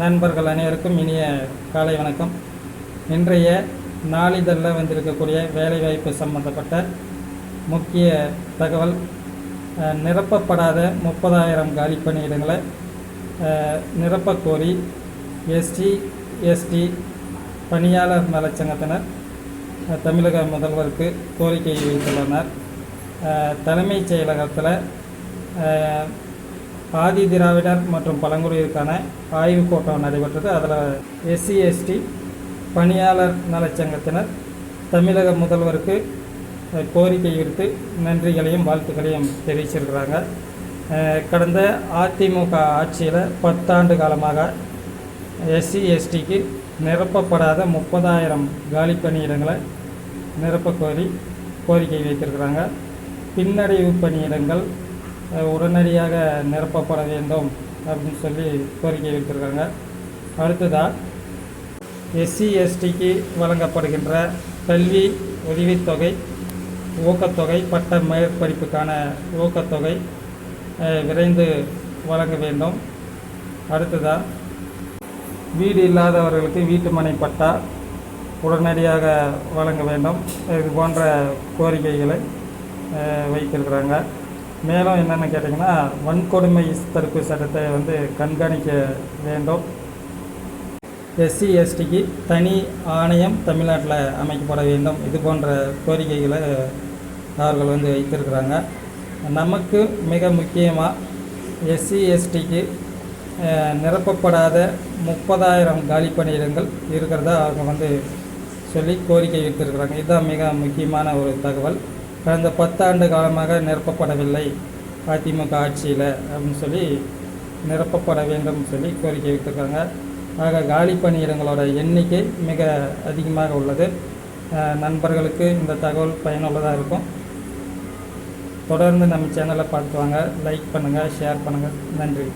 நண்பர்கள் அனைவருக்கும் இனிய காலை வணக்கம். இன்றைய நாளிதழில் வந்திருக்கக்கூடிய வேலைவாய்ப்பு சம்பந்தப்பட்ட முக்கிய தகவல் நிரப்பப்படாத முப்பதாயிரம் காலி பணியிடங்களை எஸ்டி எஸ்டி பணியாளர் நலச்சங்கத்தினர் தமிழக முதல்வருக்கு கோரிக்கை வைத்துள்ளனர். தலைமைச் செயலகத்தில் ஆதி திராவிடர் மற்றும் பழங்குடியிற்கான ஆய்வுக் கூட்டம் நடைபெற்றது. அதில் எஸ்சி எஸ்டி பணியாளர் நலச்சங்கத்தினர் தமிழக முதல்வருக்கு கோரிக்கை விடுத்து நன்றிகளையும் வாழ்த்துக்களையும் தெரிவிச்சிருக்கிறாங்க. கடந்த அதிமுக ஆட்சியில் பத்தாண்டு காலமாக எஸ்சி எஸ்டிக்கு நிரப்பப்படாத முப்பதாயிரம் காலி பணியிடங்களை நிரப்ப கோரி கோரிக்கை வைத்திருக்கிறாங்க. பின்னடைவு பணியிடங்கள் உடனடியாக நிரப்பப்பட வேண்டும் அப்படின்னு சொல்லி கோரிக்கை வைத்திருக்காங்க அடுத்ததாக எஸ்சி எஸ்டிக்கு வழங்கப்படுகின்ற கல்வி உதவித்தொகை ஊக்கத்தொகை பட்ட மேற்படிப்புக்கான ஊக்கத்தொகை விரைந்து வழங்க வேண்டும். அடுத்ததாக வீடு இல்லாதவர்களுக்கு வீட்டுமனை பட்டா உடனடியாக வழங்க வேண்டும். இது போன்ற கோரிக்கைகளை வைத்திருக்கிறாங்க. மேலும் என்னென்னு கேட்டிங்கன்னா வன்கொடுமை தடுப்பு சட்டத்தை வந்து கண்காணிக்க வேண்டும். எஸ்சி எஸ்டிக்கு தனி ஆணையம் தமிழ்நாட்டில் அமைக்கப்பட வேண்டும். இது போன்ற கோரிக்கைகளை அவர்கள் வந்து வைத்திருக்கிறாங்க. நமக்கு மிக முக்கியமாக எஸ்சி எஸ்டிக்கு நிரப்பப்படாத முப்பதாயிரம் காலி பணியிடங்கள் இருக்கிறதா அவங்க வந்து சொல்லி கோரிக்கை வைத்திருக்கிறாங்க. இதுதான் மிக முக்கியமான ஒரு தகவல். கடந்த பத்தாண்டு காலமாக நிரப்பப்படவில்லை. அதிமுக ஆட்சியில் அப்படின்னு சொல்லி நிரப்பப்பட வேண்டும் சொல்லி கோரிக்கை வைத்திருக்காங்க ஆக காலி பணியிடங்களோட எண்ணிக்கை மிக அதிகமாக உள்ளது. நண்பர்களுக்கு இந்த தகவல் பயனுள்ளதாக இருக்கும். தொடர்ந்து நம்ம சேனலை பார்த்து வாங்க. லைக் பண்ணுங்கள் ஷேர் பண்ணுங்கள் நன்றி.